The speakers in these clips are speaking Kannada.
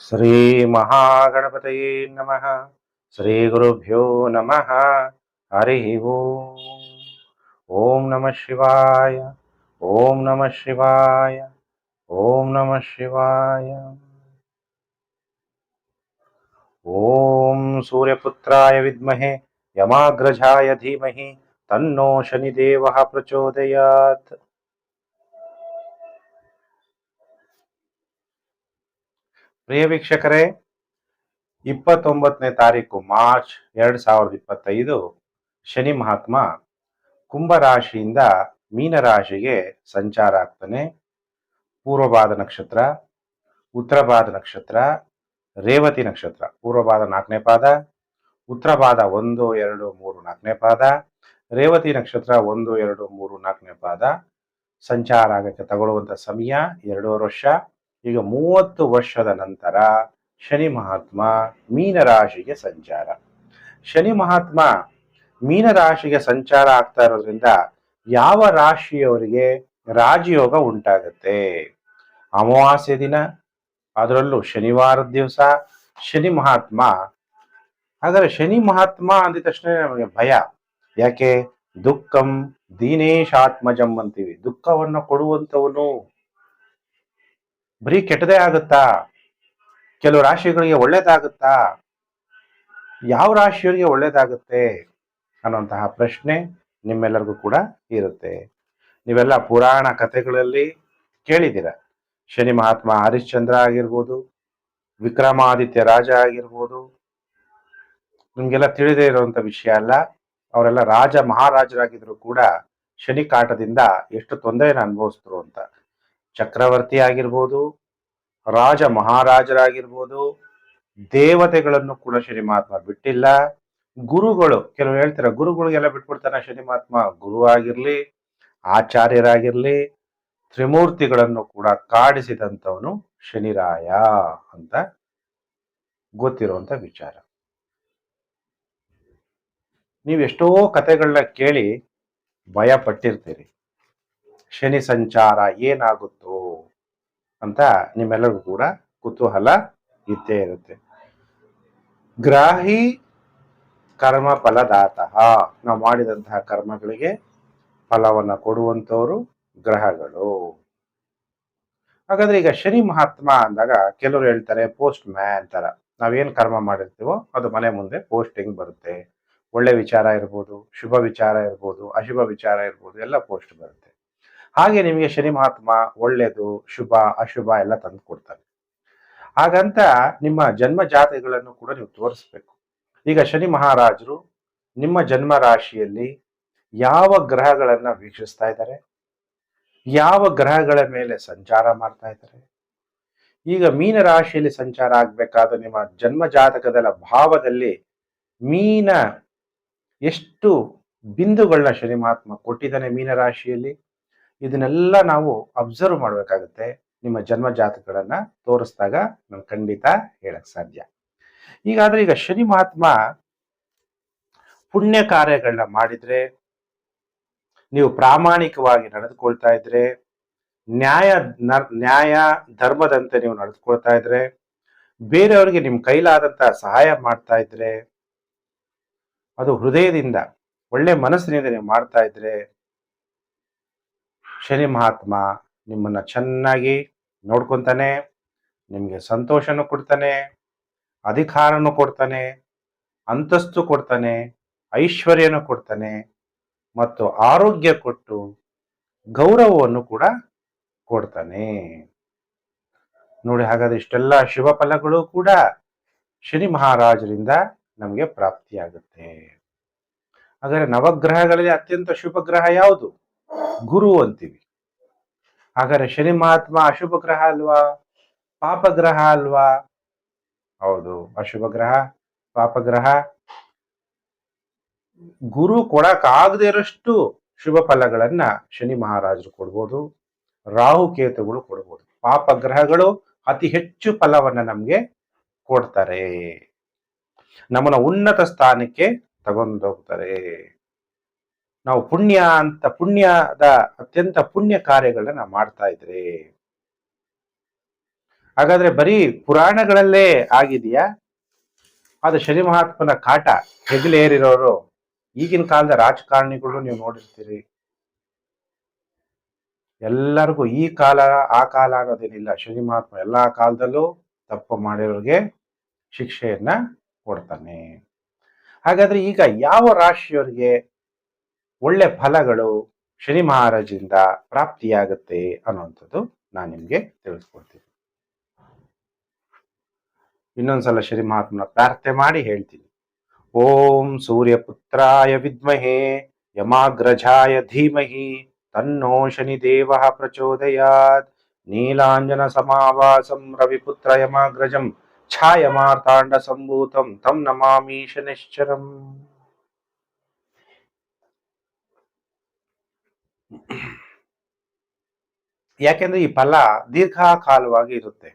ಶ್ರೀ ಮಹಾಗಣಪತಯೇ ನಮಃ ಶ್ರೀ ಗುರುಭ್ಯೋ ನಮಃ ಹರಿ ಓಂ ಓಂ ನಮಃ ಶಿವಾಯ ಓಂ ನಮಃ ಶಿವಾಯ ಓಂ ನಮಃ ಶಿವಾಯ ಓಂ ಸೂರ್ಯಪುತ್ರಾಯ ವಿದ್ಮಹೆ ಯಮಾಗ್ರಜಾಯ ಧೀಮಹಿ ತನ್ನೋ ಪ್ರಿಯ ವೀಕ್ಷಕರೇ, ಇಪ್ಪತ್ತೊಂಬತ್ತನೇ ತಾರೀಕು ಮಾರ್ಚ್ ಎರಡು ಸಾವಿರದ ಇಪ್ಪತ್ತೈದು, ಶನಿ ಮಹಾತ್ಮ ಕುಂಭರಾಶಿಯಿಂದ ಮೀನರಾಶಿಗೆ ಸಂಚಾರ ಆಗ್ತಾನೆ. ಪೂರ್ವಭಾದ ನಕ್ಷತ್ರ, ಉತ್ತರಭಾದ ನಕ್ಷತ್ರ, ರೇವತಿ ನಕ್ಷತ್ರ. ಪೂರ್ವಭಾದ ನಾಲ್ಕನೇ ಪಾದ, ಉತ್ತರಭಾದ ಒಂದು, ಎರಡು, ಮೂರು ನಾಲ್ಕನೇ ಪಾದ, ರೇವತಿ ನಕ್ಷತ್ರ ಒಂದು, ಎರಡು, ಮೂರು ನಾಲ್ಕನೇ ಪಾದ. ಸಂಚಾರ ಆಗಕ್ಕೆ ತಗೊಳ್ಳುವಂತ ಸಮಯ, ಎರಡೂವರೆ ವರ್ಷ. ಈಗ ಮೂವತ್ತು ವರ್ಷದ ನಂತರ ಶನಿ ಮಹಾತ್ಮ ಮೀನರಾಶಿಗೆ ಸಂಚಾರ. ಶನಿ ಮಹಾತ್ಮ ಮೀನರಾಶಿಗೆ ಸಂಚಾರ ಆಗ್ತಾ ಇರೋದ್ರಿಂದ ಯಾವ ರಾಶಿಯವರಿಗೆ ರಾಜಯೋಗ ಉಂಟಾಗತ್ತೆ? ಅಮಾವಾಸ್ಯ ದಿನ, ಅದರಲ್ಲೂ ಶನಿವಾರದ ದಿವಸ, ಶನಿ ಮಹಾತ್ಮ. ಆದರೆ ಶನಿ ಮಹಾತ್ಮ ಅಂದ ತಕ್ಷಣ ನಮಗೆ ಭಯ. ಯಾಕೆ? ದುಃಖಂ ದೀನೇಶಾತ್ಮಜಂ ಅಂತೀವಿ. ದುಃಖವನ್ನು ಕೊಡುವಂತವನು ಬರೀ ಕೆಟ್ಟದೇ ಆಗುತ್ತಾ? ಕೆಲವು ರಾಶಿಗಳಿಗೆ ಒಳ್ಳೇದಾಗುತ್ತಾ? ಯಾವ ರಾಶಿಯವರಿಗೆ ಒಳ್ಳೇದಾಗುತ್ತೆ ಅನ್ನುವಂತಹ ಪ್ರಶ್ನೆ ನಿಮ್ಮೆಲ್ಲರಿಗೂ ಕೂಡ ಇರುತ್ತೆ. ನೀವೆಲ್ಲ ಪುರಾಣ ಕಥೆಗಳಲ್ಲಿ ಕೇಳಿದ್ದೀರ. ಶನಿ ಮಹಾತ್ಮ ಹರಿಶ್ಚಂದ್ರ ಆಗಿರ್ಬೋದು, ವಿಕ್ರಮಾದಿತ್ಯ ರಾಜ ಆಗಿರ್ಬೋದು. ನಿಮ್ಗೆಲ್ಲ ತಿಳಿದೇ ಇರುವಂತ ವಿಷಯ ಅಲ್ಲ, ಅವರೆಲ್ಲ ರಾಜ ಮಹಾರಾಜರಾಗಿದ್ರು ಕೂಡ ಶನಿ ಕಾಟದಿಂದ ಎಷ್ಟು ತೊಂದರೆನ ಅನುಭವಿಸಿದ್ರು ಅಂತ. ಚಕ್ರವರ್ತಿ ಆಗಿರ್ಬೋದು, ರಾಜ ಮಹಾರಾಜರಾಗಿರ್ಬೋದು, ದೇವತೆಗಳನ್ನು ಕೂಡ ಶನಿ ಮಹಾತ್ಮ ಬಿಟ್ಟಿಲ್ಲ. ಗುರುಗಳು ಕೆಲವು ಹೇಳ್ತಾರೆ, ಗುರುಗಳಿಗೆಲ್ಲ ಬಿಟ್ಬಿಡ್ತಾನೆ ಶನಿ ಮಹಾತ್ಮ. ಗುರು ಆಗಿರ್ಲಿ, ಆಚಾರ್ಯರಾಗಿರ್ಲಿ, ತ್ರಿಮೂರ್ತಿಗಳನ್ನು ಕೂಡ ಕಾಡಿಸಿದಂಥವನು ಶನಿರಾಯ ಅಂತ ಗೊತ್ತಿರುವಂತ ವಿಚಾರ. ನೀವು ಎಷ್ಟೋ ಕಥೆಗಳನ್ನ ಕೇಳಿ ಭಯ ಪಟ್ಟಿರ್ತೀರಿ ಶನಿ ಸಂಚಾರ ಏನಾಗುತ್ತೋ ಅಂತ ನಿಮ್ಮೆಲ್ಲರಿಗೂ ಕೂಡ ಕುತೂಹಲ ಇದ್ದೇ ಇರುತ್ತೆ. ಗ್ರಾಹಿ ಕರ್ಮ ಫಲದಾತ. ನಾವು ಮಾಡಿದಂತಹ ಕರ್ಮಗಳಿಗೆ ಫಲವನ್ನ ಕೊಡುವಂತವರು ಗ್ರಹಗಳು. ಹಾಗಾದ್ರೆ ಈಗ ಶನಿ ಮಹಾತ್ಮ ಅಂದಾಗ ಕೆಲವರು ಹೇಳ್ತಾರೆ ಪೋಸ್ಟ್ ಮ್ಯಾನ್ ತರ. ನಾವೇನ್ ಕರ್ಮ ಮಾಡಿರ್ತೀವೋ ಅದು ಮನೆ ಮುಂದೆ ಪೋಸ್ಟಿಂಗ್ ಬರುತ್ತೆ. ಒಳ್ಳೆ ವಿಚಾರ ಇರ್ಬೋದು, ಶುಭ ವಿಚಾರ ಇರ್ಬೋದು, ಅಶುಭ ವಿಚಾರ ಇರ್ಬೋದು, ಎಲ್ಲ ಪೋಸ್ಟ್ ಬರುತ್ತೆ. ಹಾಗೆ ನಿಮಗೆ ಶನಿ ಮಹಾತ್ಮ ಒಳ್ಳೇದು, ಶುಭ, ಅಶುಭ ಎಲ್ಲ ತಂದು ಕೊಡ್ತಾನೆ ಹಾಗಂತ ನಿಮ್ಮ ಜನ್ಮ ಜಾತಕಗಳನ್ನು ಕೂಡ ನೀವು ತೋರಿಸ್ಬೇಕು. ಈಗ ಶನಿ ಮಹಾರಾಜರು ನಿಮ್ಮ ಜನ್ಮ ರಾಶಿಯಲ್ಲಿ ಯಾವ ಗ್ರಹಗಳನ್ನು ವೀಕ್ಷಿಸ್ತಾ ಇದ್ದಾರೆ? ಯಾವ ಗ್ರಹಗಳ ಮೇಲೆ ಸಂಚಾರ ಮಾಡ್ತಾ ಇದ್ದಾರೆ? ಈಗ ಮೀನ ರಾಶಿಯಲ್ಲಿ ಸಂಚಾರ ಆಗಬೇಕಾದ ನಿಮ್ಮ ಜನ್ಮ ಜಾತಕದ ಭಾವದಲ್ಲಿ ಮೀನ ಎಷ್ಟು ಬಿಂದುಗಳನ್ನ ಶನಿ ಮಹಾತ್ಮ ಕೊಟ್ಟಿದ್ದಾನೆ ಮೀನ ರಾಶಿಯಲ್ಲಿ? ಇದನ್ನೆಲ್ಲ ನಾವು ಅಬ್ಸರ್ವ್ ಮಾಡಬೇಕಾಗುತ್ತೆ. ನಿಮ್ಮ ಜನ್ಮ ಜಾತಕಗಳನ್ನ ತೋರಿಸಿದಾಗ ನಾನು ಖಂಡಿತ ಹೇಳಕ್ ಸಾಧ್ಯ. ಈಗಾದ್ರೆ ಈಗ ಶನಿ ಮಹಾತ್ಮ ಪುಣ್ಯ ಕಾರ್ಯಗಳನ್ನ ಮಾಡಿದ್ರೆ, ನೀವು ಪ್ರಾಮಾಣಿಕವಾಗಿ ನಡೆದುಕೊಳ್ತಾ ಇದ್ರೆ, ನ್ಯಾಯ ನ್ಯಾಯ ಧರ್ಮದಂತೆ ನೀವು ನಡೆದುಕೊಳ್ತಾ ಇದ್ರೆ, ಬೇರೆಯವರಿಗೆ ನಿಮ್ಮ ಕೈಲಾದಂತ ಸಹಾಯ ಮಾಡ್ತಾ ಇದ್ರೆ, ಅದು ಹೃದಯದಿಂದ, ಒಳ್ಳೆ ಮನಸ್ಸಿನಿಂದ ನೀವು ಮಾಡ್ತಾ ಇದ್ರೆ ಶನಿ ಮಹಾತ್ಮ ನಿಮ್ಮನ್ನ ಚೆನ್ನಾಗಿ ನೋಡ್ಕೊತಾನೆ, ನಿಮಗೆ ಸಂತೋಷನೂ ಕೊಡ್ತಾನೆ, ಅಧಿಕಾರನೂ ಕೊಡ್ತಾನೆ, ಅಂತಸ್ತು ಕೊಡ್ತಾನೆ, ಐಶ್ವರ್ಯನೂ ಕೊಡ್ತಾನೆ ಮತ್ತು ಆರೋಗ್ಯ ಕೊಟ್ಟು ಗೌರವವನ್ನು ಕೂಡ ಕೊಡ್ತಾನೆ. ನೋಡಿ ಹಾಗಾದ್ರೆ ಇಷ್ಟೆಲ್ಲ ಶುಭ ಫಲಗಳು ಕೂಡ ಶನಿ ಮಹಾರಾಜರಿಂದ ನಮಗೆ ಪ್ರಾಪ್ತಿಯಾಗುತ್ತೆ. ಹಾಗಾದ್ರೆ ನವಗ್ರಹಗಳಲ್ಲಿ ಅತ್ಯಂತ ಶುಭ ಗ್ರಹ ಯಾವುದು? ಗುರು ಅಂತೀವಿ. ಹಾಗಾದ್ರೆ ಶನಿ ಮಹಾತ್ಮ ಅಶುಭ ಗ್ರಹ ಅಲ್ವಾ? ಪಾಪ ಗ್ರಹ ಅಲ್ವಾ? ಹೌದು, ಅಶುಭ ಗ್ರಹ, ಪಾಪ ಗ್ರಹ. ಗುರು ಕೊಡಕ್ಕಾಗದೇ ಇರೋಷ್ಟು ಶುಭ ಫಲಗಳನ್ನ ಶನಿ ಮಹಾರಾಜರು ಕೊಡ್ಬೋದು, ರಾಹು ಕೇತುಗಳು ಕೊಡ್ಬೋದು. ಪಾಪ ಗ್ರಹಗಳು ಅತಿ ಹೆಚ್ಚು ಫಲವನ್ನ ನಮ್ಗೆ ಕೊಡ್ತಾರೆ. ನಮ್ಮನ್ನ ಉನ್ನತ ಸ್ಥಾನಕ್ಕೆ ತಗೊಂಡೋಗ್ತಾರೆ. ನಾವು ಪುಣ್ಯ ಅಂತ, ಪುಣ್ಯದ ಅತ್ಯಂತ ಪುಣ್ಯ ಕಾರ್ಯಗಳನ್ನ ನಾವು ಮಾಡ್ತಾ ಇದ್ರಿ. ಹಾಗಾದ್ರೆ ಬರೀ ಪುರಾಣಗಳಲ್ಲೇ ಆಗಿದೆಯಾ? ಅದು ಶನಿ ಮಹಾತ್ಮನ ಕಾಟ ಹೆಗಲೇರಿರೋರು ಈಗಿನ ಕಾಲದ ರಾಜಕಾರಣಿಗಳು ನೀವು ನೋಡಿರ್ತೀರಿ. ಎಲ್ಲರಿಗೂ ಈ ಕಾಲ, ಆ ಕಾಲ ಅನ್ನೋದೇನಿಲ್ಲ. ಶನಿ ಮಹಾತ್ಮ ಎಲ್ಲಾ ಕಾಲದಲ್ಲೂ ತಪ್ಪು ಮಾಡಿರೋರಿಗೆ ಶಿಕ್ಷೆಯನ್ನ ಕೊಡ್ತಾನೆ. ಹಾಗಾದ್ರೆ ಈಗ ಯಾವ ರಾಶಿಯವರಿಗೆ ಒಳ್ಳೆ ಫಲಗಳು ಶನಿ ಮಹಾರಾಜಿಂದ ಪ್ರಾಪ್ತಿಯಾಗುತ್ತೆ ಅನ್ನುವಂಥದ್ದು ನಾನು ನಿಮಗೆ ತಿಳಿಸ್ಕೊಡ್ತೀನಿ. ಇನ್ನೊಂದ್ಸಲ ಶ್ರೀ ಮಹಾತ್ಮನ ಪ್ರಾರ್ಥನೆ ಮಾಡಿ ಹೇಳ್ತೀನಿ. ಓಂ ಸೂರ್ಯಪುತ್ರಾಯ ವಿದ್ಮಹೇ, ಯಮಾಗ್ರಜಾಯ ಧೀಮಹಿ, ತನ್ನೋ ಶನಿ ದೇವ ಪ್ರಚೋದಯಾತ್. ನೀಲಾಂಜನ ಸಮಾವಾಸಂ ರವಿಪುತ್ರ ಯಮಾಗ್ರಜಂ, ಛಾಯಮಾರ್ತಾಂಡ ಸಂಭೂತಂ, ತಂ ನಮಾಮಿ ಶನಿಶ್ಚರಂ. ಯಾಕೆಂದ್ರೆ ಈ ಫಲ ದೀರ್ಘಕಾಲವಾಗಿ ಇರುತ್ತೆ.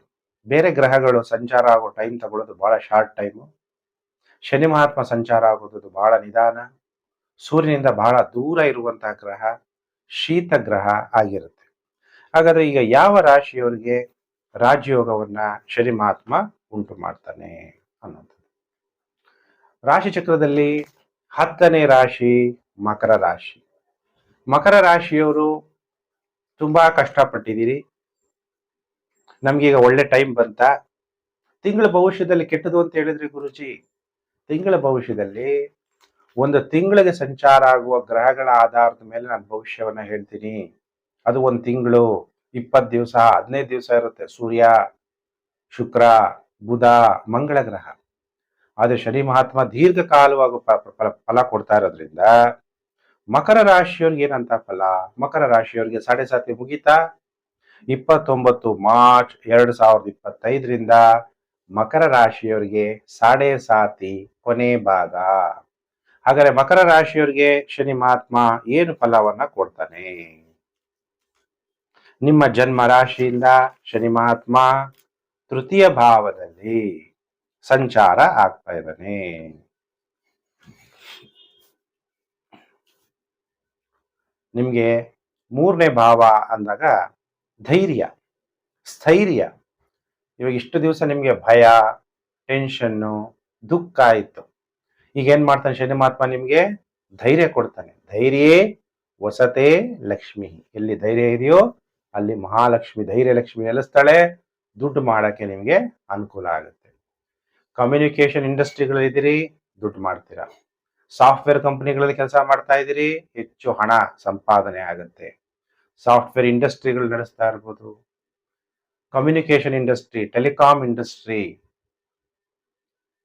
ಬೇರೆ ಗ್ರಹಗಳು ಸಂಚಾರ ಆಗೋ ಟೈಮ್ ತಗೊಳ್ಳೋದು ಬಹಳ ಶಾರ್ಟ್ ಟೈಮು ಶನಿ ಮಹಾತ್ಮ ಸಂಚಾರ ಆಗೋದು ಬಹಳ ನಿಧಾನ. ಸೂರ್ಯನಿಂದ ಬಹಳ ದೂರ ಇರುವಂತಹ ಗ್ರಹ ಶೀತ ಗ್ರಹ ಆಗಿರುತ್ತೆ. ಹಾಗಾದ್ರೆ ಈಗ ಯಾವ ರಾಶಿಯವರಿಗೆ ರಾಜಯೋಗವನ್ನ ಶನಿ ಮಹಾತ್ಮ ಉಂಟು ಮಾಡ್ತಾನೆ ಅನ್ನೋದು ರಾಶಿ ಚಕ್ರದಲ್ಲಿ ಹತ್ತನೇ ರಾಶಿ ಮಕರ ರಾಶಿ. ಮಕರ ರಾಶಿಯವರು ತುಂಬಾ ಕಷ್ಟಪಟ್ಟಿದ್ದೀರಿ. ನಮ್ಗೀಗ ಒಳ್ಳೆ ಟೈಮ್ ಬಂತ. ತಿಂಗಳ ಭವಿಷ್ಯದಲ್ಲಿ ಕೆಟ್ಟದು ಅಂತ ಹೇಳಿದ್ರಿ ಗುರುಜಿ, ತಿಂಗಳ ಭವಿಷ್ಯದಲ್ಲಿ ಒಂದು ತಿಂಗಳಿಗೆ ಸಂಚಾರ ಆಗುವ ಗ್ರಹಗಳ ಆಧಾರದ ಮೇಲೆ ನಾನು ಭವಿಷ್ಯವನ್ನ ಹೇಳ್ತೀನಿ. ಅದು ಒಂದು ತಿಂಗಳು, ಇಪ್ಪತ್ತು ದಿವಸ, ಹದಿನೈದು ದಿವಸ ಇರುತ್ತೆ. ಸೂರ್ಯ, ಶುಕ್ರ, ಬುಧ, ಮಂಗಳ ಗ್ರಹ. ಆದ್ರೆ ಶನಿ ಮಹಾತ್ಮ ದೀರ್ಘಕಾಲವಾಗಿ ಫಲ ಕೊಡ್ತಾ ಇರೋದ್ರಿಂದ ಮಕರ ರಾಶಿಯವ್ರಿಗೆ ಏನಂತ ಫಲ? ಮಕರ ರಾಶಿಯವ್ರಿಗೆ ಸಾಡೆ ಸಾತಿ ಮುಗೀತಾ? ಇಪ್ಪತ್ತೊಂಬತ್ತು ಮಾರ್ಚ್ ಎರಡು ಸಾವಿರದ ಇಪ್ಪತ್ತೈದರಿಂದ ಮಕರ ರಾಶಿಯವರಿಗೆ ಸಾಡೆ ಸಾತಿ ಕೊನೆ ಭಾಗ. ಹಾಗಾದ್ರೆ ಮಕರ ರಾಶಿಯವರಿಗೆ ಶನಿ ಮಹಾತ್ಮ ಏನು ಫಲವನ್ನ ಕೊಡ್ತಾನೆ? ನಿಮ್ಮ ಜನ್ಮ ರಾಶಿಯಿಂದ ಶನಿ ಮಹಾತ್ಮ ತೃತೀಯ ಭಾವದಲ್ಲಿ ಸಂಚಾರ ಆಗ್ತಾ ಇದ್ದಾನೆ. ನಿಮ್ಗೆ ಮೂರನೇ ಭಾವ ಅಂದಾಗ ಧೈರ್ಯ, ಸ್ಥೈರ್ಯ. ಇವಾಗ ಇಷ್ಟು ದಿವಸ ನಿಮಗೆ ಭಯ ಟೆನ್ಷನ್ನು ದುಃಖ ಇತ್ತು. ಈಗ ಏನ್ ಮಾಡ್ತಾನೆ ಶನಿ ಮಹಾತ್ಮ ನಿಮಗೆ ಧೈರ್ಯ ಕೊಡ್ತಾನೆ. ಧೈರ್ಯೇ ವಸತೆ ಲಕ್ಷ್ಮಿ. ಎಲ್ಲಿ ಧೈರ್ಯ ಇದೆಯೋ ಅಲ್ಲಿ ಮಹಾಲಕ್ಷ್ಮಿ, ಧೈರ್ಯ ಲಕ್ಷ್ಮಿ ನೆಲೆಸ್ತಾಳೆ. ದುಡ್ಡು ಮಾಡಕ್ಕೆ ನಿಮಗೆ ಅನುಕೂಲ ಆಗುತ್ತೆ. ಕಮ್ಯುನಿಕೇಶನ್ ಇಂಡಸ್ಟ್ರಿಗಳಿದ್ದೀರಿ ದುಡ್ಡು ಮಾಡ್ತೀರಾ? ಸಾಫ್ಟ್ವೇರ್ ಕಂಪನಿಗಳಲ್ಲಿ ಕೆಲಸ ಮಾಡ್ತಾ ಇದ್ದೀರಿ, ಹೆಚ್ಚು ಹಣ ಸಂಪಾದನೆ ಆಗುತ್ತೆ. ಸಾಫ್ಟ್ವೇರ್ ಇಂಡಸ್ಟ್ರಿಗಳು ನಡೆಸ್ತಾ ಇರ್ಬೋದು. Communication industry telecom industry,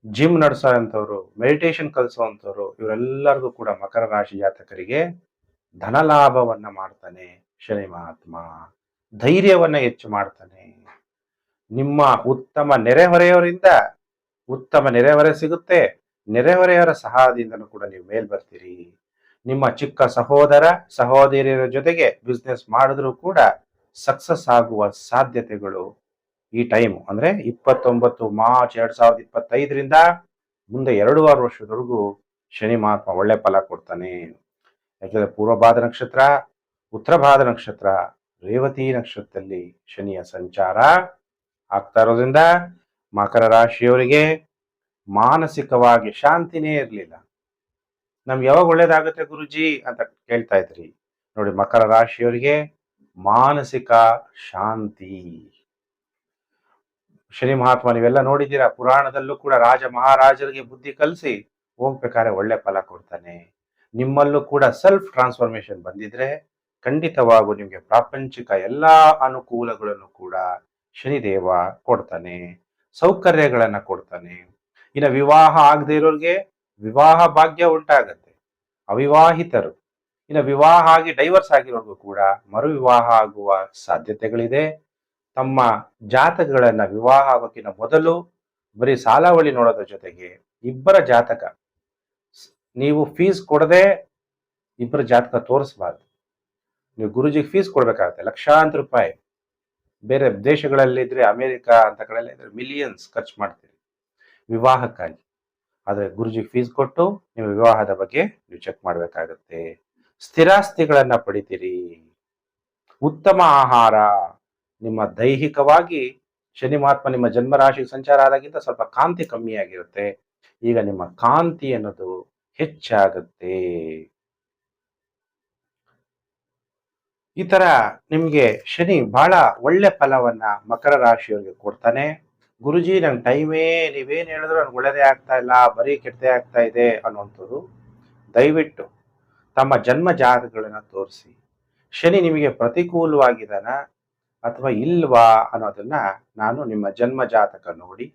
gym ನಡೆಸೋ ಅಂಥವ್ರು ಮೆಡಿಟೇಷನ್ ಕಲಿಸೋವಂಥವ್ರು ಇವರೆಲ್ಲರಿಗೂ ಕೂಡ ಮಕರ ರಾಶಿ ಜಾತಕರಿಗೆ ಧನ ಲಾಭವನ್ನು ಮಾಡ್ತಾನೆ ಶನಿ ಮಹಾತ್ಮ. ಧೈರ್ಯವನ್ನು ಹೆಚ್ಚು ಮಾಡ್ತಾನೆ. ನಿಮ್ಮ ಉತ್ತಮ ನೆರೆಹೊರೆಯವರಿಂದ ಉತ್ತಮ ನೆರೆಹೊರೆ ಸಿಗುತ್ತೆ. ನೆರೆಹೊರೆಯವರ ಸಹಾಯದಿಂದಲೂ ಕೂಡ ನೀವು ಮೇಲ್ ಬರ್ತೀರಿ. ನಿಮ್ಮ ಚಿಕ್ಕ ಸಹೋದರ, ಸಹೋದರಿಯರ ಜೊತೆಗೆ ಬಿಸ್ನೆಸ್ ಮಾಡಿದ್ರೂ ಕೂಡ ಸಕ್ಸಸ್ ಆಗುವ ಸಾಧ್ಯತೆಗಳು ಈ ಟೈಮ್ ಅಂದ್ರೆ ಇಪ್ಪತ್ತೊಂಬತ್ತು ಮಾರ್ಚ್ ಎರಡ್ ಸಾವಿರದ ಇಪ್ಪತ್ತೈದರಿಂದ ಮುಂದೆ ಎರಡೂವರೆ ವರ್ಷದವರೆಗೂ ಶನಿ ಮಹಾತ್ಮ ಒಳ್ಳೆ ಫಲ ಕೊಡ್ತಾನೆ. ಯಾಕಂದ್ರೆ ಪೂರ್ವಭಾದ ನಕ್ಷತ್ರ, ಉತ್ತರಭಾದ ನಕ್ಷತ್ರ, ರೇವತಿ ನಕ್ಷತ್ರದಲ್ಲಿ ಶನಿಯ ಸಂಚಾರ ಆಗ್ತಾ ಇರೋದ್ರಿಂದ ಮಕರ ರಾಶಿಯವರಿಗೆ ಮಾನಸಿಕವಾಗಿ ಶಾಂತಿನೇ ಇರಲಿಲ್ಲ. ನಮ್ಗೆ ಯಾವಾಗ ಒಳ್ಳೇದಾಗುತ್ತೆ ಗುರುಜಿ ಅಂತ ಕೇಳ್ತಾ ಇದ್ರಿ. ನೋಡಿ, ಮಕರ ರಾಶಿಯವರಿಗೆ ಮಾನಸಿಕ ಶಾಂತಿ. ಶನಿ ಮಹಾತ್ಮ, ನೀವೆಲ್ಲ ನೋಡಿದ್ದೀರಾ, ಪುರಾಣದಲ್ಲೂ ಕೂಡ ರಾಜ ಮಹಾರಾಜರಿಗೆ ಬುದ್ಧಿ ಕಲಿಸಿ ಹೋಗ್ಬೇಕಾದ್ರೆ ಒಳ್ಳೆ ಫಲ ಕೊಡ್ತಾನೆ. ನಿಮ್ಮಲ್ಲೂ ಕೂಡ ಸೆಲ್ಫ್ ಟ್ರಾನ್ಸ್ಫಾರ್ಮೇಶನ್ ಬಂದಿದ್ರೆ ಖಂಡಿತವಾಗೂ ನಿಮಗೆ ಪ್ರಾಪಂಚಿಕ ಎಲ್ಲಾ ಅನುಕೂಲಗಳನ್ನು ಕೂಡ ಶನಿದೇವ ಕೊಡ್ತಾನೆ, ಸೌಕರ್ಯಗಳನ್ನ ಕೊಡ್ತಾನೆ. ಇನ್ನು ವಿವಾಹ ಆಗದೆ ಇರೋರಿಗೆ ವಿವಾಹ ಭಾಗ್ಯ ಉಂಟಾಗತ್ತೆ. ಅವಿವಾಹಿತರು. ಇನ್ನು ವಿವಾಹ ಆಗಿ ಡೈವರ್ಸ್ ಆಗಿರೋರ್ಗೂ ಕೂಡ ಮರು ವಿವಾಹ ಆಗುವ ಸಾಧ್ಯತೆಗಳಿದೆ. ತಮ್ಮ ಜಾತಕಗಳನ್ನ ವಿವಾಹ ಆಗೋಕ್ಕಿಂತ ಮೊದಲು ಬರೀ ಸಾಲಾವಳಿ ನೋಡೋದ್ರ ಜೊತೆಗೆ ಇಬ್ಬರ ಜಾತಕ. ನೀವು ಫೀಸ್ ಕೊಡದೆ ಇಬ್ಬರ ಜಾತಕ ತೋರಿಸಬಾರ್ದು. ನೀವು ಗುರುಜಿಗೆ ಫೀಸ್ ಕೊಡಬೇಕಾಗತ್ತೆ. ಲಕ್ಷಾಂತರ ರೂಪಾಯಿ. ಬೇರೆ ದೇಶಗಳಲ್ಲಿದ್ರೆ ಅಮೇರಿಕಾ ಅಂತ ಇದ್ರೆ ಮಿಲಿಯನ್ಸ್ ಖರ್ಚು ಮಾಡ್ತೀರಿ. ವಿವಾಹಕ್ಕಾಗಿ. ಆದರೆ ಗುರುಜಿ ಫೀಸ್ ಕೊಟ್ಟು ನಿಮ್ಮ ವಿವಾಹದ ಬಗ್ಗೆ ನೀವು ಚೆಕ್ ಮಾಡಬೇಕಾಗತ್ತೆ. ಸ್ಥಿರಾಸ್ತಿಗಳನ್ನ ಪಡಿತೀರಿ. ಉತ್ತಮ ಆಹಾರ, ನಿಮ್ಮ ದೈಹಿಕವಾಗಿ ಶನಿ ಮಹಾತ್ಮ ನಿಮ್ಮ ಜನ್ಮ ರಾಶಿ ಸಂಚಾರ ಆದಾಗಿಂತ ಸ್ವಲ್ಪ ಕಾಂತಿ ಕಮ್ಮಿ ಆಗಿರುತ್ತೆ ಈಗ ನಿಮ್ಮ ಕಾಂತಿ ಅನ್ನೋದು ಹೆಚ್ಚಾಗುತ್ತೆ. ಈ ತರ ನಿಮ್ಗೆ ಶನಿ ಬಹಳ ಒಳ್ಳೆ ಫಲವನ್ನ ಮಕರ ರಾಶಿಯವರಿಗೆ ಕೊಡ್ತಾನೆ. ಗುರುಜಿ, ನಂಗೆ ಟೈಮೇ ನೀವೇನು ಹೇಳಿದ್ರು ನನಗೆ ಒಳ್ಳೆಯದೇ ಆಗ್ತಾ ಇಲ್ಲ, ಬರೀ ಕೆಟ್ಟದೇ ಆಗ್ತಾ ಇದೆ ಅನ್ನುವಂಥದ್ದು ದಯವಿಟ್ಟು ತಮ್ಮ ಜನ್ಮ ಜಾತಕಗಳನ್ನು ತೋರಿಸಿ. ಶನಿ ನಿಮಗೆ ಪ್ರತಿಕೂಲವಾಗಿದ್ದಾನ ಅಥವಾ ಇಲ್ವಾ ಅನ್ನೋದನ್ನ ನಾನು ನಿಮ್ಮ ಜನ್ಮ ಜಾತಕ ನೋಡಿ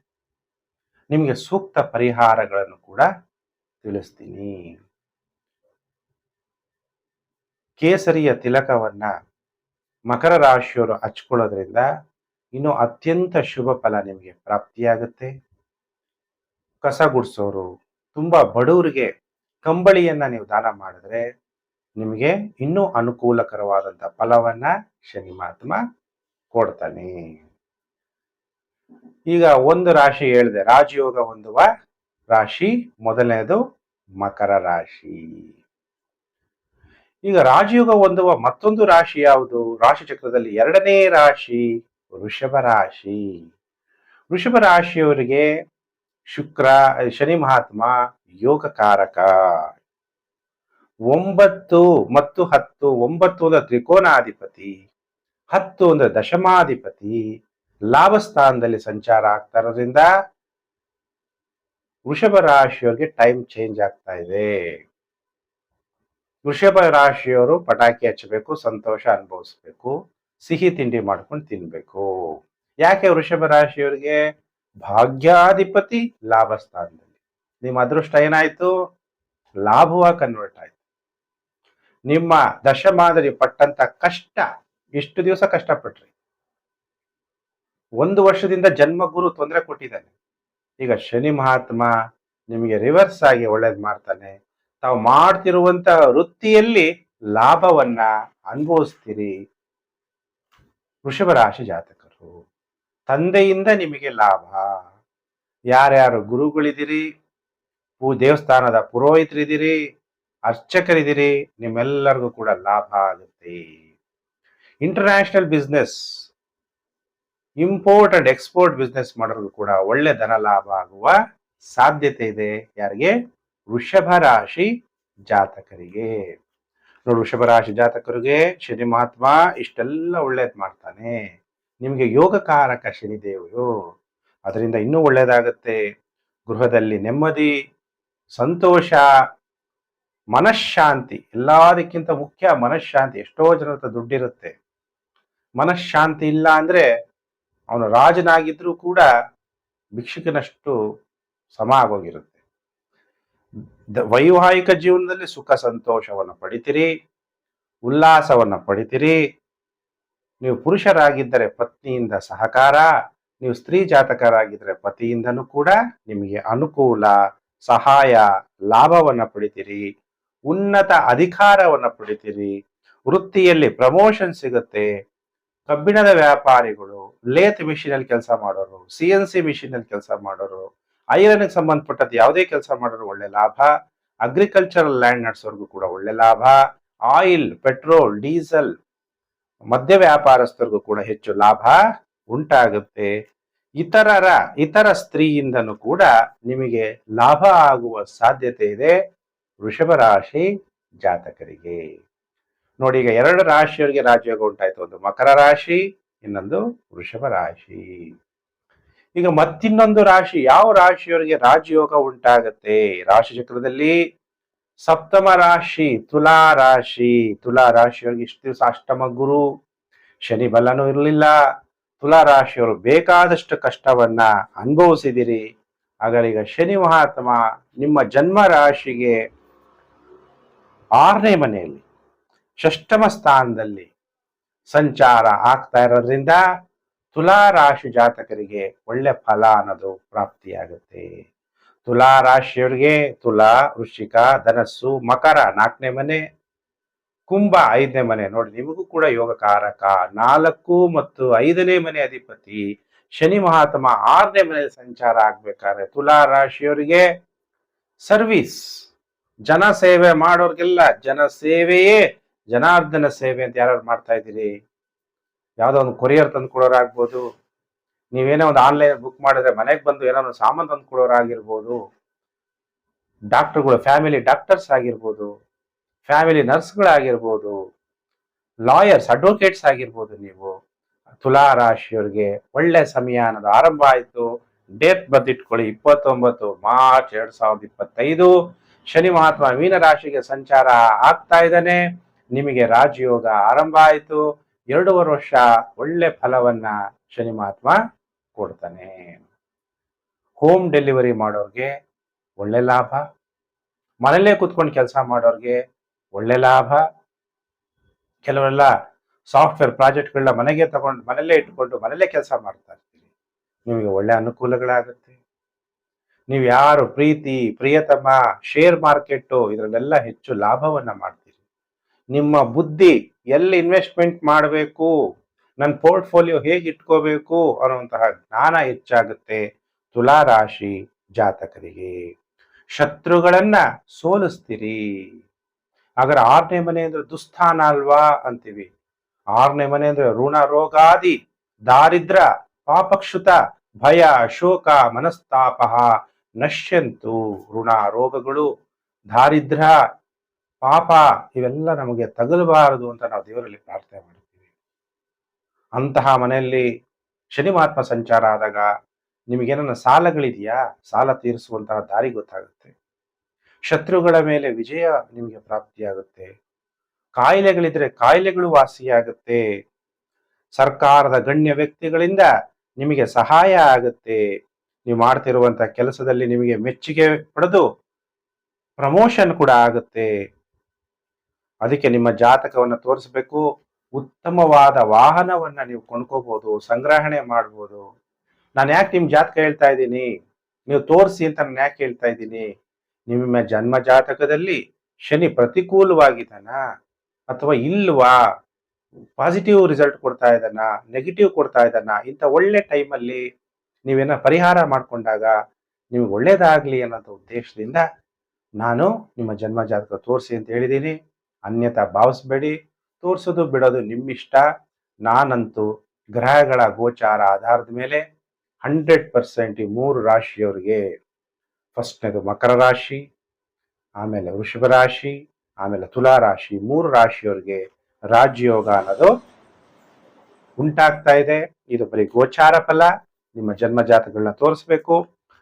ನಿಮಗೆ ಸೂಕ್ತ ಪರಿಹಾರಗಳನ್ನು ಕೂಡ ತಿಳಿಸ್ತೀನಿ. ಕೇಸರಿಯ ತಿಲಕವನ್ನ ಮಕರ ರಾಶಿಯವರು ಹಚ್ಕೊಳ್ಳೋದ್ರಿಂದ ಇನ್ನು ಅತ್ಯಂತ ಶುಭ ಫಲ ನಿಮಗೆ ಪ್ರಾಪ್ತಿಯಾಗುತ್ತೆ. ಕಸ ಗುಡಿಸೋರು, ತುಂಬಾ ಬಡವರಿಗೆ ಕಂಬಳಿಯನ್ನ ನೀವು ದಾನ ಮಾಡಿದ್ರೆ ನಿಮಗೆ ಇನ್ನೂ ಅನುಕೂಲಕರವಾದಂತ ಫಲವನ್ನ ಶನಿ ಮಹಾತ್ಮ ಕೊಡ್ತಾನೆ. ಈಗ ಒಂದು ರಾಶಿ ಹೇಳಿದೆ, ರಾಜಯೋಗ ಹೊಂದುವ ರಾಶಿ, ಮೊದಲನೇದು ಮಕರ ರಾಶಿ. ಈಗ ರಾಜಯೋಗ ಹೊಂದುವ ಮತ್ತೊಂದು ರಾಶಿ ಯಾವುದು? ರಾಶಿ ಚಕ್ರದಲ್ಲಿ ಎರಡನೇ ರಾಶಿ. ವೃಷಭ ರಾಶಿ. ವೃಷಭ ರಾಶಿಯವರಿಗೆ ಶುಕ್ರ, ಶನಿ ಮಹಾತ್ಮ, ಯೋಗಕಾರಕ. ಒಂಬತ್ತು ಮತ್ತು ಹತ್ತು, ಒಂಬತ್ತು ಅಂದ್ರೆ ತ್ರಿಕೋನಾಧಿಪತಿ, ಹತ್ತು ಅಂದ್ರೆ ದಶಮಾಧಿಪತಿ, ಲಾಭ ಸ್ಥಾನದಲ್ಲಿ ಸಂಚಾರ ಆಗ್ತಾ ಇರೋದ್ರಿಂದ ವೃಷಭ ರಾಶಿಯವರಿಗೆ ಟೈಮ್ ಚೇಂಜ್ ಆಗ್ತಾ ಇದೆ. ವೃಷಭ ರಾಶಿಯವರು ಪಟಾಕಿ ಹಚ್ಚಬೇಕು, ಸಂತೋಷ ಅನುಭವಿಸ್ಬೇಕು. ಸಿಹಿ ತಿಂಡಿ ಮಾಡ್ಕೊಂಡು ತಿನ್ಬೇಕು. ಯಾಕೆ ವೃಷಭ ರಾಶಿಯವರಿಗೆ ಭಾಗ್ಯಾಧಿಪತಿ ಲಾಭ ಸ್ಥಾನದಲ್ಲಿ ನಿಮ್ಮ ಅದೃಷ್ಟ ಏನಾಯ್ತು? ಲಾಭವ ಕನ್ವರ್ಟ್ ಆಯ್ತು. ನಿಮ್ಮ ದಶಮಾದಲ್ಲಿ ಪಟ್ಟಂತ ಕಷ್ಟ ಎಷ್ಟು ದಿವಸ ಕಷ್ಟಪಟ್ರಿ. ಒಂದು ವರ್ಷದಿಂದ ಜನ್ಮಗುರು ತೊಂದರೆ ಕೊಟ್ಟಿದ್ದಾನೆ. ಈಗ ಶನಿ ಮಹಾತ್ಮ ನಿಮಗೆ ರಿವರ್ಸ್ ಆಗಿ ಒಳ್ಳೇದು ಮಾಡ್ತಾನೆ. ತಾವು ಮಾಡ್ತಿರುವಂತಹ ವೃತ್ತಿಯಲ್ಲಿ ಲಾಭವನ್ನ ಅನುಭವಿಸ್ತೀರಿ. ವೃಷಭ ರಾಶಿ ಜಾತಕರು, ತಂದೆಯಿಂದ ನಿಮಗೆ ಲಾಭ. ಯಾರ್ಯಾರು ಗುರುಗಳಿದ್ದೀರಿ, ಪೂ ದೇವಸ್ಥಾನದ ಪುರೋಹಿತರಿದ್ದೀರಿ, ಅರ್ಚಕರಿದ್ದೀರಿ, ನಿಮ್ಮೆಲ್ಲರಿಗೂ ಕೂಡ ಲಾಭ ಆಗುತ್ತೆ. International business import and export business ಮಾಡೋರ್ಗು ಕೂಡ ಒಳ್ಳೆ ಧನ ಲಾಭ ಆಗುವ ಸಾಧ್ಯತೆ ಇದೆ. ಯಾರಿಗೆ? ವೃಷಭ ರಾಶಿ ಜಾತಕರಿಗೆ. ನೋಡಿ ವೃಷಭರಾಶಿ ಜಾತಕರಿಗೆ ಶನಿ ಮಹಾತ್ಮ ಇಷ್ಟೆಲ್ಲ ಒಳ್ಳೇದ್ ಮಾಡ್ತಾನೆ. ನಿಮಗೆ ಯೋಗಕಾರಕ ಶನಿದೇವರು ಅದರಿಂದ ಇನ್ನೂ ಒಳ್ಳೇದಾಗತ್ತೆ. ಗೃಹದಲ್ಲಿ ನೆಮ್ಮದಿ, ಸಂತೋಷ, ಮನಃಶಾಂತಿ, ಎಲ್ಲದಕ್ಕಿಂತ ಮುಖ್ಯ ಮನಃಶಾಂತಿ. ಎಷ್ಟೋ ಜನ ಹತ್ರ ದುಡ್ಡಿರುತ್ತೆ. ಮನಃಶಾಂತಿ ಇಲ್ಲ ಅಂದ್ರೆ ಅವನು ರಾಜನಾಗಿದ್ರೂ ಕೂಡ ಭಿಕ್ಷುಕನಷ್ಟು ಸಮ ಆಗೋಗಿರುತ್ತೆ ವೈವಾಹಿಕ ಜೀವನದಲ್ಲಿ ಸುಖ ಸಂತೋಷವನ್ನು ಪಡಿತೀರಿ, ಉಲ್ಲಾಸವನ್ನು ಪಡಿತೀರಿ. ನೀವು ಪುರುಷರಾಗಿದ್ದರೆ ಪತ್ನಿಯಿಂದ ಸಹಕಾರ, ನೀವು ಸ್ತ್ರೀ ಜಾತಕರಾಗಿದ್ದರೆ ಪತಿಯಿಂದನೂ ಕೂಡ ನಿಮಗೆ ಅನುಕೂಲ, ಸಹಾಯ, ಲಾಭವನ್ನು ಪಡಿತೀರಿ. ಉನ್ನತ ಅಧಿಕಾರವನ್ನು ಪಡಿತೀರಿ. ವೃತ್ತಿಯಲ್ಲಿ ಪ್ರಮೋಷನ್ ಸಿಗುತ್ತೆ. ಕಬ್ಬಿಣದ ವ್ಯಾಪಾರಿಗಳು, ಲೇತ್ ಮಿಷಿನಲ್ಲಿ ಕೆಲಸ ಮಾಡೋರು, ಸಿ ಎನ್ ಸಿ ಮಿಷಿನಲ್ಲಿ ಕೆಲಸ ಮಾಡೋರು ಐರನ್ ಸಂಬಂಧಪಟ್ಟದ್ದು ಯಾವುದೇ ಕೆಲಸ ಮಾಡೋರು ಒಳ್ಳೆ ಲಾಭ. ಅಗ್ರಿಕಲ್ಚರಲ್ ಲ್ಯಾಂಡ್ ನಡೆಸೋರ್ಗೂ ಕೂಡ ಒಳ್ಳೆ ಲಾಭ. ಆಯಿಲ್ ಪೆಟ್ರೋಲ್ ಡೀಸೆಲ್ ಮದ್ಯ ವ್ಯಾಪಾರಸ್ಥರಿಗೂ ಕೂಡ ಹೆಚ್ಚು ಲಾಭ ಉಂಟಾಗುತ್ತೆ. ಇತರರ, ಇತರ ಸ್ತ್ರೀಯಿಂದನೂ ಕೂಡ ನಿಮಗೆ ಲಾಭ ಆಗುವ ಸಾಧ್ಯತೆ ಇದೆ ವೃಷಭ ರಾಶಿ ಜಾತಕರಿಗೆ. ನೋಡಿ ಈಗ ಎರಡು ರಾಶಿಯವರಿಗೆ ರಾಜಯೋಗ ಉಂಟಾಯ್ತು. ಒಂದು ಮಕರ ರಾಶಿ, ಇನ್ನೊಂದು ವೃಷಭ ರಾಶಿ. ಈಗ ಮತ್ತಿನ್ನೊಂದು ರಾಶಿ, ಯಾವ ರಾಶಿಯವರಿಗೆ ರಾಜಯೋಗ ಉಂಟಾಗತ್ತೆ? ರಾಶಿ ಚಕ್ರದಲ್ಲಿ ಸಪ್ತಮ ರಾಶಿ, ತುಲಾ ರಾಶಿ. ತುಲಾ ರಾಶಿಯವರಿಗೆ ಇಷ್ಟು ದಿವಸ ಅಷ್ಟಮ ಗುರು, ಶನಿ ಬಲನೂ ಇರಲಿಲ್ಲ. ತುಲಾ ರಾಶಿಯವರು ಬೇಕಾದಷ್ಟು ಕಷ್ಟವನ್ನ ಅನುಭವಿಸಿದಿರಿ. ಹಾಗಾದ್ರೆ ಈಗ ಶನಿ ಮಹಾತ್ಮ ನಿಮ್ಮ ಜನ್ಮ ರಾಶಿಗೆ ಆರನೇ ಮನೆಯಲ್ಲಿ, ಷಷ್ಟಮ ಸ್ಥಾನದಲ್ಲಿ ಸಂಚಾರ ಆಗ್ತಾ ಇರೋದ್ರಿಂದ ತುಲಾ ರಾಶಿ ಜಾತಕರಿಗೆ ಒಳ್ಳೆ ಫಲ ಅನ್ನೋದು ಪ್ರಾಪ್ತಿಯಾಗುತ್ತೆ. ತುಲಾ ರಾಶಿಯವರಿಗೆ ತುಲಾ, ವೃಶ್ಚಿಕ, ಧನಸ್ಸು, ಮಕರ ನಾಲ್ಕನೇ ಮನೆ, ಕುಂಭ ಐದನೇ ಮನೆ. ನೋಡಿ ನಿಮಗೂ ಕೂಡ ಯೋಗಕಾರಕ. ನಾಲ್ಕು ಮತ್ತು ಐದನೇ ಮನೆ ಅಧಿಪತಿ. ಶನಿ ಮಹಾತ್ಮ ಆರನೇ ಮನೆ ಸಂಚಾರ ಆಗ್ಬೇಕಾದ್ರೆ ತುಲಾ ರಾಶಿಯವರಿಗೆ ಸರ್ವಿಸ್. ಜನ ಸೇವೆ ಮಾಡೋರ್ಗೆಲ್ಲ ಜನ ಸೇವೆಯೇ ಜನಾರ್ದನ ಸೇವೆ ಅಂತ ಯಾರು ಮಾಡ್ತಾ ಇದ್ದೀರಿ? ಯಾವ್ದೋ ಒಂದು ಕೊರಿಯರ್ ತಂದು ಕೊಡೋರಾಗ್ಬೋದು ನೀವೇನೋ ಒಂದು ಆನ್ಲೈನ್ ಬುಕ್ ಮಾಡಿದ್ರೆ ಮನೆಗೆ ಬಂದು ಏನೋ ಒಂದು ಸಾಮಾನು ತಂದು ಕೊಡೋರಾಗಿರ್ಬೋದು ಡಾಕ್ಟರ್ಗಳು, ಫ್ಯಾಮಿಲಿ ಡಾಕ್ಟರ್ಸ್ ಆಗಿರ್ಬೋದು, ಫ್ಯಾಮಿಲಿ ನರ್ಸ್ಗಳಾಗಿರ್ಬೋದು, ಲಾಯರ್ಸ್, ಅಡ್ವೊಕೇಟ್ಸ್ ಆಗಿರ್ಬೋದು ನೀವು. ತುಲಾ ರಾಶಿಯವ್ರಿಗೆ ಒಳ್ಳೆ ಸಮಯ ಅನ್ನೋದು ಆರಂಭ ಆಯಿತು. ಡೇಟ್ ಬಂದಿಟ್ಕೊಳ್ಳಿ ಇಪ್ಪತ್ತೊಂಬತ್ತು ಮಾರ್ಚ್ ಎರಡು ಸಾವಿರದ ಇಪ್ಪತ್ತೈದು. ಶನಿ ಮಹಾತ್ಮ ಮೀನ ರಾಶಿಗೆ ಸಂಚಾರ ಆಗ್ತಾ ಇದ್ದಾನೆ. ನಿಮಗೆ ರಾಜಯೋಗ ಆರಂಭ ಆಯಿತು. ಎರಡೂವರೆ ವರ್ಷ ಒಳ್ಳೆ ಫಲವನ್ನ ಶನಿ ಮಹಾತ್ಮ ಕೊಡ್ತಾನೆ. ಹೋಮ್ ಡೆಲಿವರಿ ಮಾಡೋರ್ಗೆ ಒಳ್ಳೆ ಲಾಭ. ಮನೆಯಲ್ಲೇ ಕೂತ್ಕೊಂಡು ಕೆಲಸ ಮಾಡೋರ್ಗೆ ಒಳ್ಳೆ ಲಾಭ. ಕೆಲವೆಲ್ಲ ಸಾಫ್ಟ್ವೇರ್ ಪ್ರಾಜೆಕ್ಟ್ಗಳನ್ನ ಮನೆಗೆ ತಗೊಂಡು ಮನೆಯಲ್ಲೇ ಇಟ್ಕೊಂಡು ಮನೆಯಲ್ಲೇ ಕೆಲಸ ಮಾಡ್ತಾ ಇರ್ತೀರಿ. ನಿಮಗೆ ಒಳ್ಳೆ ಅನುಕೂಲಗಳಾಗುತ್ತೆ. ನೀವು ಯಾರು ಪ್ರೀತಿ, ಪ್ರಿಯತಮ ಶೇರ್ ಮಾರ್ಕೆಟ್ ಇದರಲ್ಲೆಲ್ಲ ಹೆಚ್ಚು ಲಾಭವನ್ನ ಮಾಡ್ತೀರಿ. ನಿಮ್ಮ ಬುದ್ಧಿ ಎಲ್ಲಿ ಇನ್ವೆಸ್ಟ್ಮೆಂಟ್ ಮಾಡಬೇಕು? ನನ್ನ ಪೋರ್ಟ್ಫೋಲಿಯೋ ಹೇಗೆ ಇಟ್ಕೋಬೇಕು? ಅನ್ನುವಂತಹ ಜ್ಞಾನ ಹೆಚ್ಚಾಗುತ್ತೆ ತುಲಾ ರಾಶಿ ಜಾತಕರಿಗೆ. ಶತ್ರುಗಳನ್ನ ಸೋಲಿಸ್ತೀರಿ. ಹಾಗಾದ್ರೆ ಆರನೇ ಮನೆ ಅಂದ್ರೆ ದುಸ್ಥಾನ ಅಲ್ವಾ ಅಂತೀವಿ. ಆರನೇ ಮನೆ ಅಂದ್ರೆ ಋಣ ರೋಗಾದಿ ದಾರಿದ್ರ, ಪಾಪಕ್ಷುತ, ಭಯ, ಶೋಕ ಮನಸ್ತಾಪ ನಶ್ಯಂತು, ಋಣ, ರೋಗಗಳು, ದಾರಿದ್ರ ಪಾಪ ಇವೆಲ್ಲ ನಮಗೆ ತಗಲಬಾರದು ಅಂತ ನಾವು ದೇವರಲ್ಲಿ ಪ್ರಾರ್ಥನೆ ಮಾಡ್ತೀವಿ. ಅಂತಹ ಮನೆಯಲ್ಲಿ ಶನಿ ಮಹಾತ್ಮ ಸಂಚಾರ ಆದಾಗ ನಿಮಗೇನ ಸಾಲಗಳಿದೆಯಾ? ಸಾಲ ತೀರಿಸುವಂತಹ ದಾರಿ ಗೊತ್ತಾಗುತ್ತೆ. ಶತ್ರುಗಳ ಮೇಲೆ ವಿಜಯ ನಿಮಗೆ ಪ್ರಾಪ್ತಿಯಾಗುತ್ತೆ. ಕಾಯಿಲೆಗಳಿದ್ರೆ ಕಾಯಿಲೆಗಳು ವಾಸಿಯಾಗುತ್ತೆ. ಸರ್ಕಾರದ ಗಣ್ಯ ವ್ಯಕ್ತಿಗಳಿಂದ ನಿಮಗೆ ಸಹಾಯ ಆಗುತ್ತೆ. ನೀವು ಮಾಡ್ತಿರುವಂತಹ ಕೆಲಸದಲ್ಲಿ ನಿಮಗೆ ಮೆಚ್ಚುಗೆ ಪಡೆದು ಪ್ರಮೋಷನ್ ಕೂಡ ಆಗುತ್ತೆ. ಅದಕ್ಕೆ ನಿಮ್ಮ ಜಾತಕವನ್ನು ತೋರಿಸಬೇಕು. ಉತ್ತಮವಾದ ವಾಹನವನ್ನು ನೀವು ಕೊಂಡ್ಕೋಬಹುದು ಸಂಗ್ರಹಣೆ ಮಾಡ್ಬೋದು. ನಾನು ಯಾಕೆ ನಿಮ್ಮ ಜಾತಕ ಹೇಳ್ತಾ ಇದ್ದೀನಿ? ನೀವು ತೋರಿಸಿ ಅಂತ ನಾನು ಯಾಕೆ ಹೇಳ್ತಾ ಇದ್ದೀನಿ? ನಿಮ್ಮ ಜನ್ಮ ಜಾತಕದಲ್ಲಿ ಶನಿ ಪ್ರತಿಕೂಲವಾಗಿದ್ದಾನ? ಅಥವಾ ಇಲ್ವಾ? ಪಾಸಿಟಿವ್ ರಿಸಲ್ಟ್ ಕೊಡ್ತಾ ಇದ್ದಾನ? ನೆಗೆಟಿವ್ ಕೊಡ್ತಾ ಇದ್ದಾನ? ಇಂಥ ಒಳ್ಳೆ ಟೈಮಲ್ಲಿ ನೀವೇನ ಪರಿಹಾರ ಮಾಡಿಕೊಂಡಾಗ ನಿಮ್ಗೆ ಒಳ್ಳೇದಾಗಲಿ ಅನ್ನೋಂಥ ಉದ್ದೇಶದಿಂದ ನಾನು ನಿಮ್ಮ ಜನ್ಮ ಜಾತಕ ತೋರಿಸಿ ಅಂತ ಹೇಳಿದ್ದೀನಿ. ಅನ್ಯತಾ ಭಾವಿಸ್ಬೇಡಿ, ತೋರಿಸೋದು ಬಿಡೋದು ನಿಮ್ಮಿಷ್ಟ. ನಾನಂತೂ ಗ್ರಹಗಳ ಗೋಚಾರ ಆಧಾರದ ಮೇಲೆ ಹಂಡ್ರೆಡ್ ಪರ್ಸೆಂಟ್ ಈ ಮೂರು ರಾಶಿಯವರಿಗೆ ಫಸ್ಟ್ನೇದು ಮಕರ ರಾಶಿ, ಆಮೇಲೆ ವೃಷಭ ರಾಶಿ, ಆಮೇಲೆ ತುಲಾ ರಾಶಿ ಮೂರು ರಾಶಿಯವರಿಗೆ ರಾಜಯೋಗ ಅನ್ನೋದು ಉಂಟಾಗ್ತಾ ಇದೆ. ಇದು ಬರೀ ಗೋಚಾರ ಫಲ. ನಿಮ್ಮ ಜನ್ಮ ಜಾತಗಳನ್ನ ತೋರಿಸ್ಬೇಕು.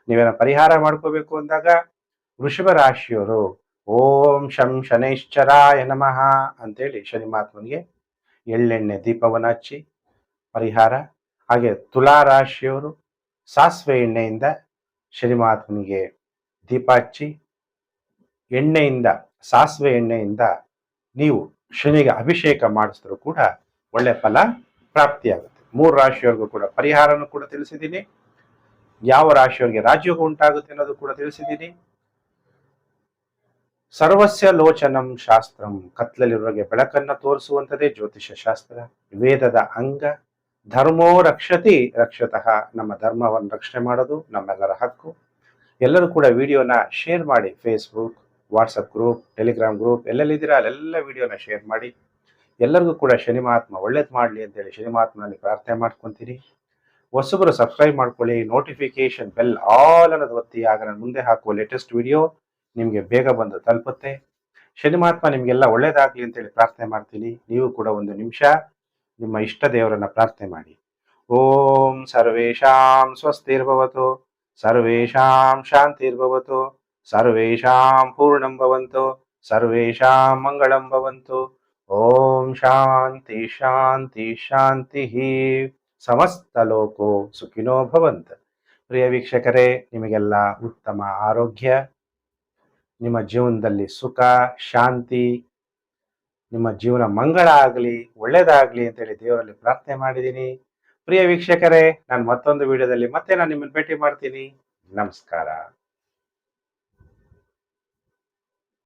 ನೀವೇನ ಪರಿಹಾರ ಮಾಡ್ಕೋಬೇಕು ಅಂದಾಗ ವೃಷಭ ರಾಶಿಯವರು ಓಂ ಶಂ ಶನೈಶ್ಚರಾಯ ನಮಃ ಅಂತೇಳಿ ಶನಿ ಮಹಾತ್ಮನಿಗೆ ಎಳ್ಳೆಣ್ಣೆ ದೀಪವನ್ನು ಹಚ್ಚಿ ಪರಿಹಾರ. ಹಾಗೆ ತುಲಾ ರಾಶಿಯವರು ಸಾಸಿವೆ ಎಣ್ಣೆಯಿಂದ ಶನಿ ಮಹಾತ್ಮನಿಗೆ ದೀಪ ಹಚ್ಚಿ ಎಣ್ಣೆಯಿಂದ, ಸಾಸಿವೆ ಎಣ್ಣೆಯಿಂದ ನೀವು ಶನಿಗೆ ಅಭಿಷೇಕ ಮಾಡಿಸಿದ್ರು ಕೂಡ ಒಳ್ಳೆ ಫಲ ಪ್ರಾಪ್ತಿಯಾಗುತ್ತೆ. ಮೂರು ರಾಶಿಯವರೆಗೂ ಕೂಡ ಪರಿಹಾರನೂ ಕೂಡ ತಿಳಿಸಿದ್ದೀನಿ. ಯಾವ ರಾಶಿಯವರಿಗೆ ರಾಜ್ಯೋಗ ಉಂಟಾಗುತ್ತೆ ಅನ್ನೋದು ಕೂಡ ತಿಳಿಸಿದ್ದೀನಿ. ಸರ್ವಸ್ಯ ಲೋಚನಂ ಶಾಸ್ತ್ರಂ. ಕತ್ಲಲ್ಲಿರುವಗೆ ಬೆಳಕನ್ನ ತೋರಿಸುವಂಥದ್ದೇ ಜ್ಯೋತಿಷ್ಯ ಶಾಸ್ತ್ರ. ವೇದದ ಅಂಗ. ಧರ್ಮೋ ರಕ್ಷತಿ ರಕ್ಷತಃ. ನಮ್ಮ ಧರ್ಮವನ್ನು ರಕ್ಷಣೆ ಮಾಡೋದು ನಮ್ಮೆಲ್ಲರ ಹಕ್ಕು. ಎಲ್ಲರೂ ಕೂಡ ವಿಡಿಯೋನ ಶೇರ್ ಮಾಡಿ. Facebook WhatsApp group Telegram group ಎಲ್ಲೆಲ್ಲಿದ್ದೀರಾ ಅಲ್ಲೆಲ್ಲ ವಿಡಿಯೋನ ಶೇರ್ ಮಾಡಿ. ಎಲ್ಲರಿಗೂ ಕೂಡ ಶನಿ ಮಹಾತ್ಮ ಒಳ್ಳೇದು ಮಾಡಲಿ ಅಂತೇಳಿ ಶನಿ ಮಹಾತ್ಮನಲ್ಲಿ ಪ್ರಾರ್ಥನೆ ಮಾಡ್ಕೊತೀನಿ. ಹೊಸಬರು ಸಬ್ಸ್ಕ್ರೈಬ್ ಮಾಡ್ಕೊಳ್ಳಿ. ನೋಟಿಫಿಕೇಶನ್ ಬೆಲ್ ಆಲ್ ಅನ್ನೋದು ಒತ್ತಿ ಆಗ ನಾನು ಮುಂದೆ ಹಾಕುವ ಲೇಟೆಸ್ಟ್ ವಿಡಿಯೋ ನಿಮಗೆ ಬೇಗ ಬಂದು ತಲುಪುತ್ತೆ. ಶನಿ ಮಹಾತ್ಮ ನಿಮಗೆಲ್ಲ ಒಳ್ಳೇದಾಗಲಿ ಅಂತೇಳಿ ಪ್ರಾರ್ಥನೆ ಮಾಡ್ತೀನಿ. ನೀವು ಕೂಡ ಒಂದು ನಿಮಿಷ ನಿಮ್ಮ ಇಷ್ಟ ದೇವರನ್ನ ಪ್ರಾರ್ಥನೆ ಮಾಡಿ. ಓಂ ಸರ್ವೇಶಾಂ ಸ್ವಸ್ತಿರ್ಭವತು ಸರ್ವೇಶಾಂ ಶಾಂತಿರ್ಭವತು, ಸರ್ವೇಷಾಂ ಪೂರ್ಣಂ ಭವಂತು, ಸರ್ವೇಷಾಂ ಮಂಗಳಂ ಭವಂತು. ಓಂ ಶಾಂತಿ ಶಾಂತಿ ಶಾಂತಿ ಸಮಸ್ತ ಲೋಕೋ ಸುಖಿನೋ ಭವಂತ. ಪ್ರಿಯ ವೀಕ್ಷಕರೇ, ನಿಮಗೆಲ್ಲ ಉತ್ತಮ ಆರೋಗ್ಯ. ನಿಮ್ಮ ಜೀವನದಲ್ಲಿ ಸುಖ, ಶಾಂತಿ, ನಿಮ್ಮ ಜೀವನ ಮಂಗಳ ಆಗಲಿ, ಒಳ್ಳೇದಾಗಲಿ ಅಂತೇಳಿ ದೇವರಲ್ಲಿ ಪ್ರಾರ್ಥನೆ ಮಾಡಿದ್ದೀನಿ. ಪ್ರಿಯ ವೀಕ್ಷಕರೇ, ನಾನು ಮತ್ತೊಂದು ವಿಡಿಯೋದಲ್ಲಿ ಮತ್ತೆ ನಾನು ನಿಮ್ಮನ್ನು ಭೇಟಿ ಮಾಡ್ತೀನಿ. ನಮಸ್ಕಾರ.